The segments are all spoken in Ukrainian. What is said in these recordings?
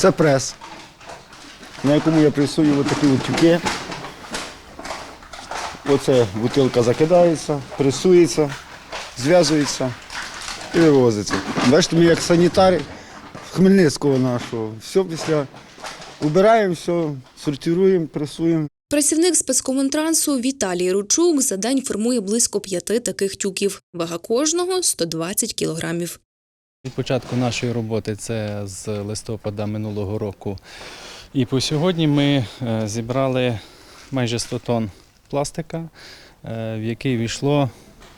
Це прес, на якому я пресую отакі от тюки. Оце бутилка закидається, пресується, зв'язується і вивозиться. Бачите, ми як санітари Хмельницького нашого. Все після убираємо, все, сортуємо, пресуємо. Працівник спецкомунтрансу Віталій Ручук за день формує близько п'яти таких тюків. Вага кожного 120 кілограмів. Від початку нашої роботи це з листопада минулого року. І по сьогодні ми е, зібрали майже 100 тонн пластика, е, в який війшло,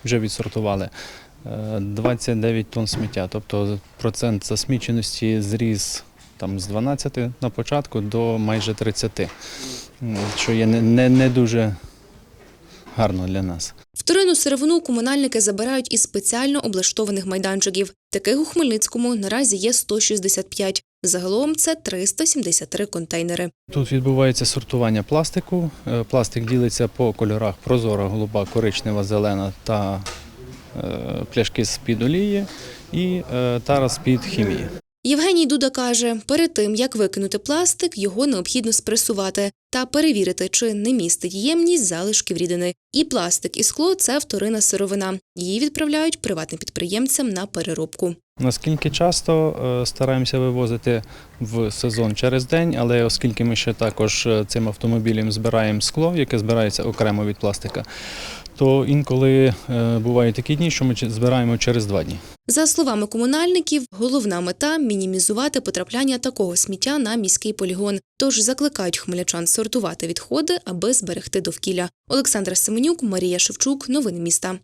вже відсортували, е, 29 тонн сміття. Тобто процент засміченості зріс там, з 12 на початку до майже 30, що є не, не, не дуже гарно для нас. Вторинну сировину комунальники забирають із спеціально облаштованих майданчиків. Таких у Хмельницькому наразі є 165. Загалом це 373 контейнери. Тут відбувається сортування пластику. Е, Пластик ділиться по кольорах прозора, голуба, коричнева, зелена та е, пляшки з-під олії і е, тара з-під хімії. Євгеній Дуда каже, перед тим як викинути пластик, його необхідно спресувати та перевірити, чи не містить ємність залишків рідини. І пластик, і скло це вторинна сировина. Її відправляють приватним підприємцям на переробку. Наскільки часто е, стараємося вивозити в сезон через день, але оскільки ми ще також е, цим автомобілем збираємо скло, яке збирається окремо від пластика, то інколи е, бувають такі дні, що ми збираємо через два дні. За словами комунальників, головна мета мінімізувати потрапляння такого сміття на міський полігон. Тож закликають хмельничан сортувати відходи, аби зберегти довкілля. Олександра Семенюк, Марія Шевчук. Новини міста.